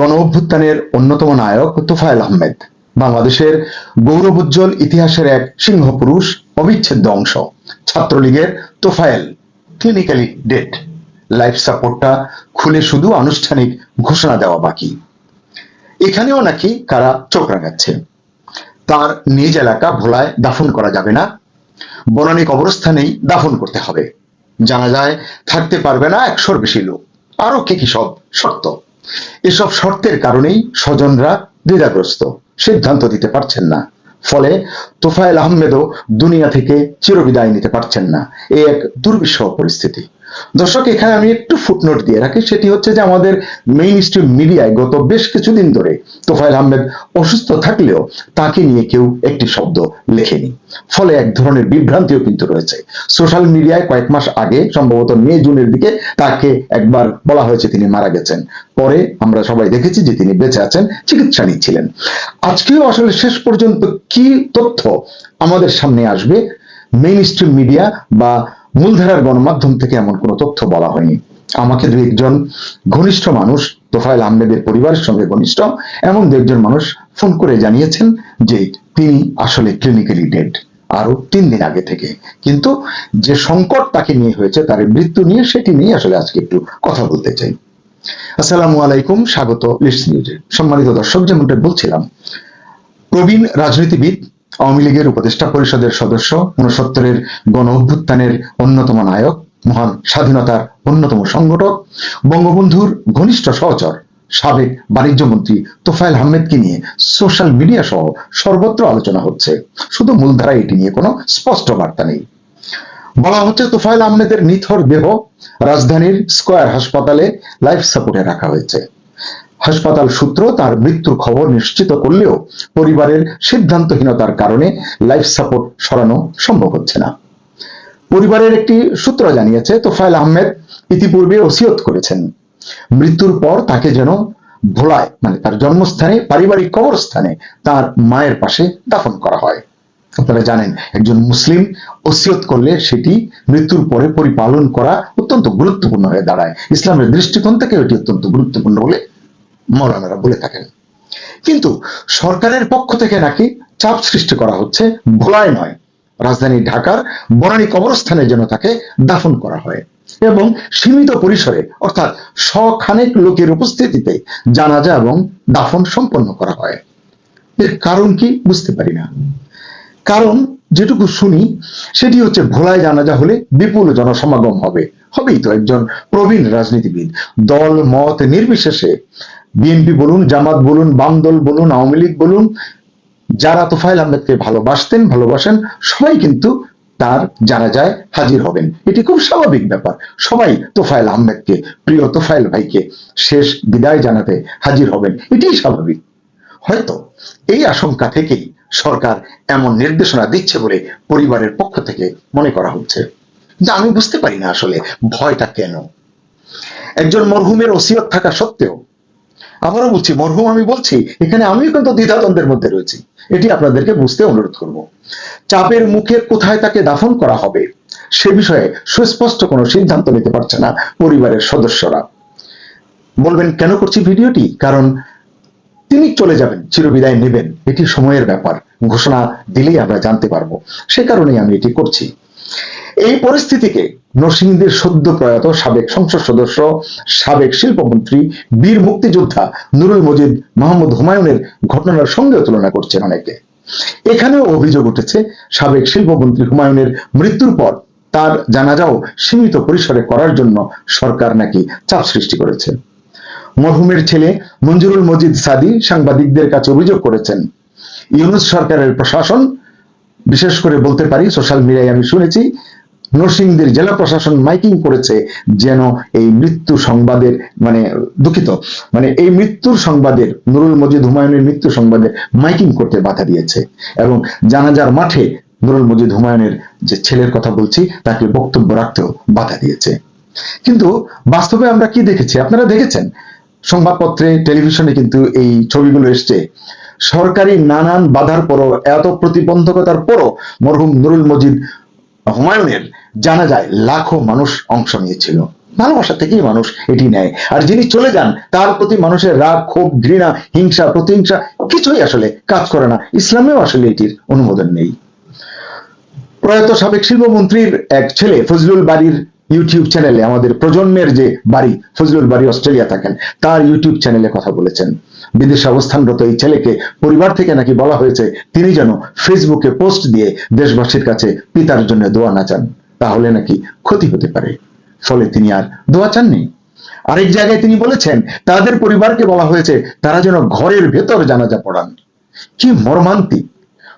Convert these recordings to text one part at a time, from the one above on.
গণ অভ্যুত্থানের অন্যতম নায়ক তোফায়েল আহমেদ, বাংলাদেশের গৌরবোজ্জ্বল ইতিহাসের এক সিংহপুরুষ অবিচ্ছেদ্য অংশ, ছাত্রলীগের তোফায়েল। ক্লিনিক্যালি ডেড লাইফ সাপোর্টটা খুলে শুধু আনুষ্ঠানিক ঘোষণা দেওয়া বাকি। এখানেও নাকি কারা চোখ রাখাচ্ছে তার নিজ এলাকা ভোলায় দাফন করা যাবে না। বনানী কবরস্থানেই দাফন করতে হবে। জানা যায়, থাকতে পারবে না একশোর বেশি লোক। আরও কি কি সব শর্ত এসব শর্তের কারণেই স্বজনরা দ্বিধাগ্রস্ত। সিদ্ধান্ত দিতে পারছেন না। ফলে তোফায়েল আহমেদও দুনিয়া থেকে চিরবিদায় নিতে পারছেন না। এই এক দুর্বিষহ পরিস্থিতি। দর্শক, এখানে আমি একটু ফুটনোট দিয়ে রাখি। সেটি হচ্ছে যে আমাদের মেইন স্ট্রিম মিডিয়ায় গত বেশ কিছুদিন ধরে তোফায়েল আহমেদ অসুস্থ থাকলেও তাকে নিয়ে কেউ একটি শব্দ লেখেনি। ফলে এক ধরনের বিভ্রান্তিও কিন্তু রয়েছে। সোশ্যাল মিডিয়ায় কয়েক মাস আগে, সম্ভবত মে, জুনের দিকে, তাকে একবার বলা হয়েছে তিনি মারা গেছেন। পরে আমরা সবাই দেখেছি যে তিনি বেঁচে আছেন চিকিৎসা নিচ্ছিলেন আজকেও আসলে শেষ পর্যন্ত কি তথ্য আমাদের সামনে আসবে? মেইন স্ট্রিম মিডিয়া বা মূলধারার গণমাধ্যম থেকে এমন কোনো তথ্য বলা হয়নি। আমাকে দু একজন ঘনিষ্ঠ মানুষ, তোফায়েল আহমেদের পরিবারের সঙ্গে ঘনিষ্ঠ, এমন দু একজন মানুষ ফোন করে জানিয়েছেন যে তিনি আসলে ক্লিনিক্যালি ডেড আরও তিন দিন আগে থেকে। কিন্তু যে সংকট তাকে নিয়ে হয়েছে, তার মৃত্যু নিয়ে সেটি নিয়ে আসলে আজকে একটু কথা বলতে চাই। আসসালামু আলাইকুম, স্বাগত লিস্ট নিউজে সম্মানিত দর্শক, যেমনটা বলছিলাম, প্রবীণ রাজনীতিবিদ আওয়ামী লীগের উপদেষ্টা পরিষদের সদস্য উনসত্তরের গণ অভ্যুত্থানের অন্যতম নায়ক, মহান স্বাধীনতার অন্যতম সংগঠক, বঙ্গবন্ধুর ঘনিষ্ঠ সহচর, সাবেক বাণিজ্য মন্ত্রী তোফায়েল আহমেদকে নিয়ে সোশ্যাল মিডিয়া সহ সর্বত্র আলোচনা হচ্ছে। শুধু মূলধারায় এটি নিয়ে কোনো স্পষ্ট বার্তা নেই। বলা হচ্ছে তোফায়েল আহমেদের নিথর দেহ রাজধানীর স্কয়ার হাসপাতালে লাইফ সাপোর্টে রাখা হয়েছে। হাসপাতাল সূত্র তার মৃত্যুর খবর নিশ্চিত করলেও পরিবারের সিদ্ধান্তহীনতার কারণে লাইফ সাপোর্ট সরানো সম্ভব হচ্ছে না। পরিবারের একটি সূত্র জানিয়েছে, তোফায়েল আহমেদ ইতিপূর্বে ওসিয়ত করেছেন। মৃত্যুর পর তাকে যেন ভোলায় মানে তার জন্মস্থানে, পারিবারিক কবরস্থানে তার মায়ের পাশে দাফন করা হয়। আপনারা জানেন, একজন মুসলিম ওসিয়ত করলে সেটি মৃত্যুর পরে পরিপালন করা অত্যন্ত গুরুত্বপূর্ণ হয়ে দাঁড়ায়। ইসলামের দৃষ্টিকোণ থেকে এটি অত্যন্ত গুরুত্বপূর্ণ বলে মৌলানারা বলে থাকেন। কিন্তু সরকারের পক্ষ থেকে নাকি চাপ সৃষ্টি করা হচ্ছে, ভোলায় নয়। রাজধানী ঢাকার বনানী কবরস্থানে যেন তাকে দাফন করা হয় এবং সীমিত পরিসরে, অর্থাৎ শখানেক লোকের উপস্থিতিতে জানাজা এবং দাফন সম্পন্ন করা হয়। এর কারণ কি বুঝতে পারি না। কারণ যেটুকু শুনি, সেটি হচ্ছে ভোলায় জানাজা হলে বিপুল জনসমাগম হবে। হবেই তো একজন প্রবীণ রাজনীতিবিদ। দল, মত নির্বিশেষে বিএনপি বলুন, জামাত বলুন বাম দল বলুন, আওয়ামী লীগ বলুন, যারা তোফায়েল আহমেদকে ভালোবাসতেন, ভালোবাসেন, সবাই কিন্তু তার জানা যায় হাজির হবেন। এটি খুব স্বাভাবিক ব্যাপার। সবাই তোফায়েল আহমেদকে, প্রিয় তোফায়েল ভাইকে শেষ বিদায় জানাতে হাজির হবেন। এটিই স্বাভাবিক। হয়তো এই আশঙ্কা থেকেই সরকার এমন নির্দেশনা দিচ্ছে বলে পরিবারের পক্ষ থেকে মনে করা হচ্ছে। যা আমি বুঝতে পারি না আসলে ভয়টা কেন। একজন মরহুমের ওসিয়ত থাকা সত্ত্বেও আবারও বলছি, মরহুম আমি বলছি, এখানে আমিও কিন্তু দ্বিধাদ্বন্দ্বের মধ্যে রয়েছি। এটি আপনাদেরকে বুঝতে অনুরোধ করব। চাপের মুখে কোথায় তাকে দাফন করা হবে, সে বিষয়ে সুস্পষ্ট কোনো সিদ্ধান্ত নিতে পারছে না পরিবারের সদস্যরা। বলবেন, কেন করছি ভিডিওটি? কারণ তিনি চলে যাবেন, চিরবিদায় নেবেন। এটি সময়ের ব্যাপার। ঘোষণা দিলেই আমরা জানতে পারব। সে কারণেই আমি এটি করছি। এই পরিস্থিতিকে নরসিংদীর সদ্য প্রয়াত সাবেক সংসদ সদস্য, সাবেক শিল্পমন্ত্রী, বীর মুক্তিযোদ্ধা নুরুল মজিদ মোহাম্মদ হুমায়ুনের ঘটনার সঙ্গেও তুলনা করছেন অনেকে। এখানেও অভিযোগ উঠেছে, সাবেক শিল্পমন্ত্রী হুমায়ুনের মৃত্যুর পর তার জানাজাও সীমিত পরিসরে করার জন্য সরকার নাকি চাপ সৃষ্টি করেছে। মরহুমের ছেলে মঞ্জুরুল মজিদ সাদি সাংবাদিকদের কাছে অভিযোগ করেছেন, ইউনুস সরকারের প্রশাসন, বিশেষ করে বলতে পারি, সোশ্যাল মিডিয়ায় আমি শুনেছি নরসিংদীর জেলা প্রশাসন মাইকিং করেছে যেন এই মৃত্যু সংবাদের মানে দুঃখিত মানে এই মৃত্যুর সংবাদের, নুরুল মজিদ হুমায়ুনের মৃত্যু সংবাদে মাইকিং করতে বাধা দিয়েছে। এবং জানাজার মাঠে নুরুল মজিদ হুমায়ুনের যে ছেলের কথা বলছি, তাকে বক্তব্য রাখতেও বাধা দিয়েছে। কিন্তু বাস্তবে আমরা কি দেখেছি? আপনারা দেখেছেন? সংবাদপত্রে, টেলিভিশনে কিন্তু এই ছবিগুলো এসছে। সরকারি নানান বাধার পরও, এত প্রতিবন্ধকতার পরও মরহুম নুরুল মজিদ হুমায়ুনের জানা যায়, লাখো মানুষ অংশ নিয়েছিল। ভালোবাসা থেকেই মানুষ এটি নেয়। আর যিনি চলে যান, তার প্রতি মানুষের রাগ, ক্ষোভ, ঘৃণা, হিংসা, প্রতিহিংসা কিছুই আসলে কাজ করে না। ইসলামেও আসলে এটির অনুমোদন নেই। প্রয়াত সাবেক শিল্পমন্ত্রীর এক ছেলে ফজলুল বাড়ির ইউটিউব চ্যানেলে, আমাদের প্রজন্মের যে বাড়ি, ফজলুল বাড়ি অস্ট্রেলিয়া থাকেন, তার ইউটিউব চ্যানেলে কথা বলেছেন। বিদেশে অবস্থানরত এই ছেলেকে পরিবার থেকে নাকি বলা হয়েছে, তিনি যেন ফেসবুকে পোস্ট দিয়ে দেশবাসীর কাছে পিতার জন্য দোয়া না চান। তাহলে নাকি ক্ষতি হতে পারে। ফলে তিনি আর দোয়া চাননি। আরেক জায়গায় তিনি বলেছেন, তাদের পরিবারকে বলা হয়েছে, তারা যেন ঘরের ভেতর জানাজা পড়ান। কি মর্মান্তিক।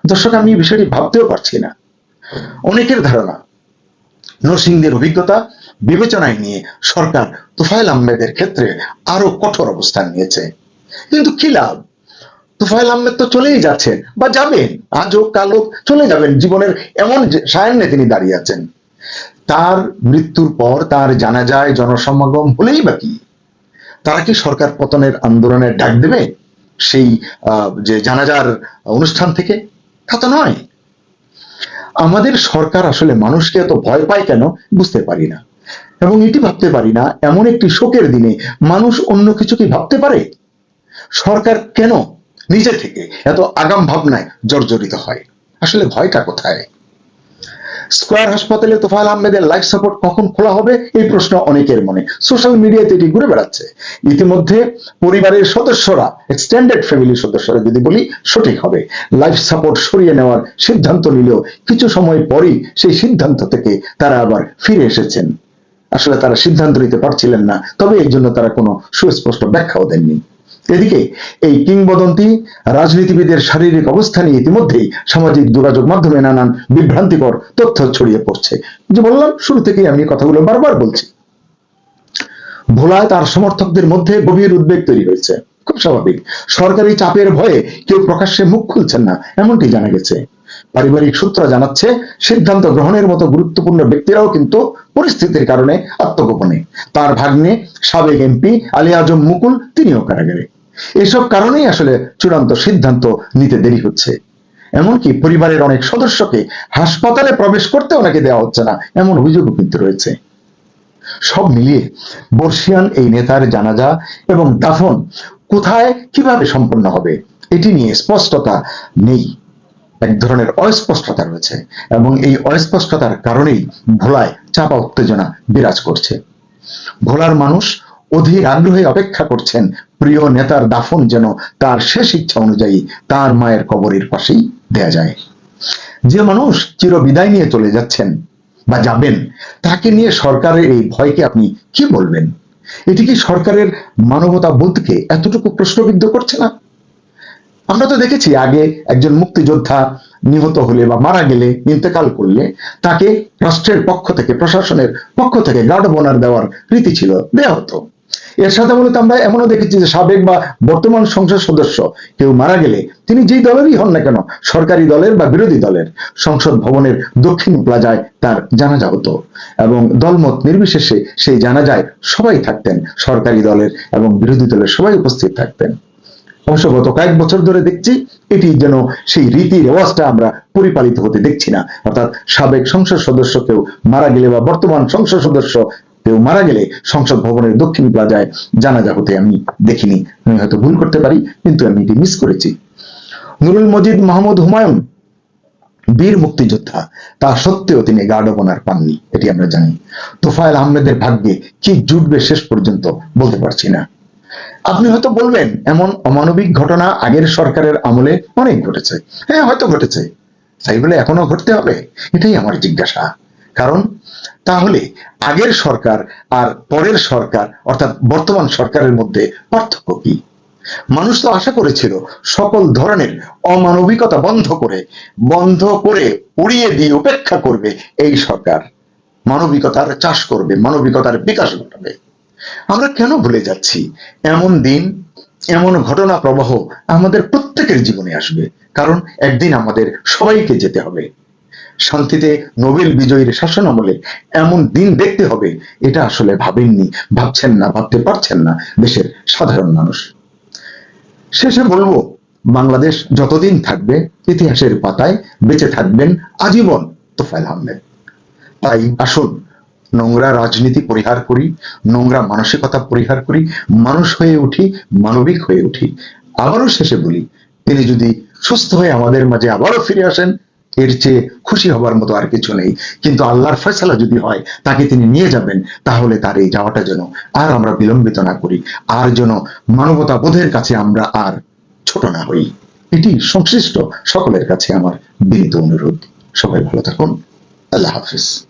দর্শক, আমি এই বিষয়টি ভাবতেও পারছি না। অনেকের ধারণা, নরসিংদের অভিজ্ঞতা বিবেচনায় নিয়ে সরকার তুফাইল আহমেদের ক্ষেত্রে আরও কঠোর অবস্থান নিয়েছে। কিন্তু কি লাভ? তুফাইল আহমেদ তো চলেই যাচ্ছেন, বা যাবেন আজ হোক কাল হোক চলে যাবেন, জীবনের এমন সায়ান্নে তিনি দাঁড়িয়ে আছেন। তার মৃত্যুর পর তার জানাজায় জনসমাগম হলেই বা কি? তারা কি সরকার পতনের আন্দোলনের ডাক দেবে? সেই যে জানাজার অনুষ্ঠান থেকে? তা তো নয়। আমাদের সরকার আসলে মানুষকে এত ভয় পায় কেন? বুঝতে পারি না। এবং এটি ভাবতে পারি না, এমন একটি শোকের দিনে মানুষ অন্য কিছু কি ভাবতে পারে? সরকার কেন নিজে থেকে এত আগাম ভাবনায় জর্জরিত হয়? আসলে ভয়টা কোথায়? স্কয়ার হাসপাতালে তোফায়েল আহমেদের লাইফ সাপোর্ট কখন খোলা হবে, এই প্রশ্ন অনেকের মনে। সোশ্যাল মিডিয়াতে এটি ঘুরে বেড়াচ্ছে। ইতিমধ্যে পরিবারের সদস্যরা এক্সটেন্ডেড ফ্যামিলির সদস্যরা যদি বলি, সঠিক হবে। লাইফ সাপোর্ট সরিয়ে নেওয়ার সিদ্ধান্ত নিলেও কিছু সময় পরেই সেই সিদ্ধান্ত থেকে তারা আবার ফিরে এসেছেন। আসলে তারা সিদ্ধান্ত নিতে পারছিলেন না, তবে এই জন্য তারা কোনো সুস্পষ্ট ব্যাখ্যাও দেননি। এদিকে এই কিংবদন্তি রাজনীতিবিদের শারীরিক অবস্থা নিয়ে ইতিমধ্যেই সামাজিক যোগাযোগ মাধ্যমে নানান বিভ্রান্তিকর তথ্য ছড়িয়ে পড়ছে। যে বললাম, শুরু থেকেই আমি কথাগুলো বারবার বলছি। ভোলায় তার সমর্থকদের মধ্যে গভীর উদ্বেগ তৈরি হয়েছে। খুব স্বাভাবিক। সরকারি চাপের ভয়ে কেউ প্রকাশ্যে মুখ খুলছেন না, এমনটি জানা গেছে। পারিবারিক সূত্র জানাচ্ছে, সিদ্ধান্ত গ্রহণের মতো গুরুত্বপূর্ণ ব্যক্তিরাও কিন্তু পরিস্থিতির কারণে আত্মগোপনে। তার ভাগ্নে সাবেক এমপি আলী আজম মুকুল, তিনিও কারাগারে। এসব কারণেই আসলে চূড়ান্ত সিদ্ধান্ত নিতে দেরি হচ্ছে। এমনকি পরিবারের অনেক সদস্যকে হাসপাতালে প্রবেশ করতেও নাকি দেওয়া হচ্ছে না, এমন অভিযোগও কিন্তু রয়েছে। সব মিলিয়ে বর্ষিয়ান এই নেতার জানাজা এবং দাফন কোথায়, কীভাবে সম্পন্ন হবে, এটি নিয়ে স্পষ্টতা নেই। এক ধরনের অস্পষ্টতা রয়েছে এবং এই অস্পষ্টতার কারণেই ভোলায় চাপা উত্তেজনা বিরাজ করছে। ভোলার মানুষ অধীর আগ্রহে অপেক্ষা করছেন প্রিয় নেতার দাফন যেন তার শেষ ইচ্ছা অনুযায়ী তার মায়ের কবরের পাশেই দেয়া যায়। যে মানুষ চির বিদায় নিয়ে চলে যাচ্ছেন বা যাবেন, তাকে নিয়ে সরকারের এই ভয়কে আপনি কি বলবেন? এটি কি সরকারের মানবতা বোধকে এতটুকু প্রশ্নবিদ্ধ করছে না? আমরা তো দেখেছি আগে একজন মুক্তিযোদ্ধা নিহত হলে বা মারা গেলে, ইন্তেকাল করলে তাকে রাষ্ট্রের পক্ষ থেকে, প্রশাসনের পক্ষ থেকে গার্ড বোনার দেওয়ার রীতি ছিল দেওয়া হতো। এর সাথে মূলত আমরা এমনও দেখেছি যে সাবেক বা বর্তমান সংসদ সদস্য কেউ মারা গেলে তিনি যেই দলেরই হন না কেন, সরকারি দলের বা বিরোধী দলের সংসদ ভবনের দক্ষিণ প্লাজায় তার জানাজা হতো এবং দলমত নির্বিশেষে সেই জানাজায় সবাই থাকতেন, সরকারি দলের এবং বিরোধী দলের সবাই উপস্থিত থাকতেন। অবশ্য গত কয়েক বছর ধরে দেখছি এটি যেন সেই রীতি রেওয়াজটা আমরা পরিপালিত হতে দেখছি না। অর্থাৎ সাবেক সংসদ সদস্য কেউ মারা গেলে বা বর্তমান সংসদ সদস্য কেউ মারা গেলে সংসদ ভবনের দক্ষিণ প্লাজায় জানাজা হতে আমি দেখিনি। আমি হয়তো ভুল করতে পারি, কিন্তু আমি এটি মিস করেছি। নুরুল মজিদ মাহমুদ হুমায়ুন, বীর মুক্তিযোদ্ধা, তা সত্ত্বেও তিনি গার্ড অব অনার পাননি, এটি আমরা জানি। তোফায়েল আহমেদের ভাগ্যে কি জুটবে শেষ পর্যন্ত বলতে পারছি না। আপনি হয়তো বলবেন, এমন অমানবিক ঘটনা আগের সরকারের আমলে অনেক ঘটেছে। হ্যাঁ হয়তো ঘটেছে। তাই বলে এখনও ঘটতে হবে? এটাই আমার জিজ্ঞাসা। কারণ তাহলে আগের সরকার আর পরের সরকার, অর্থাৎ বর্তমান সরকারের মধ্যে পার্থক্য কি? মানুষ তো আশা করেছিল সকল ধরনের অমানবিকতা বন্ধ করে বন্ধ করে উড়িয়ে দিয়ে উপেক্ষা করবে এই সরকার। মানবিকতার চাষ করবে, মানবিকতার বিকাশ ঘটাবে। আমরা কেন ভুলে যাচ্ছি? এমন দিন, এমন ঘটনা প্রবাহ আমাদের প্রত্যেকের জীবনে আসবে, কারণ একদিন আমাদের সবাইকে যেতে হবে। শান্তিতে নোবেল বিজয়ীর শাসন আমলে এমন দিন দেখতে হবে, এটা আসলে ভাবেননি, ভাবছেন না, ভাবতে পারছেন না দেশের সাধারণ মানুষ। শেষে বলব, বাংলাদেশ যতদিন থাকবে, ইতিহাসের পাতায় বেঁচে থাকবেন আজীবন তোফায়েল আহমেদ। তাই আসুন, নোংরা রাজনীতি পরিহার করি, নোংরা মানসিকতা পরিহার করি, মানুষ হয়ে উঠি, মানবিক হয়ে উঠি। আবারও শেষে বলি, তিনি যদি সুস্থ হয়ে আমাদের মাঝে আবারও ফিরে আসেন এর চেয়ে খুশি হবার মতো আর কিছু নেই। কিন্তু আল্লাহর ফয়সালা যদি হয়, তাকে তিনি নিয়ে যাবেন, তাহলে তার এই যাওয়াটা যেন আর আমরা বিলম্বিত না করি, আর যেন মানবতা বোধের কাছে আমরা আর ছোট না হই। এটি সংশ্লিষ্ট সকলের কাছে আমার বিনীত অনুরোধ। সবাই ভালো থাকুন। আল্লাহ হাফিজ।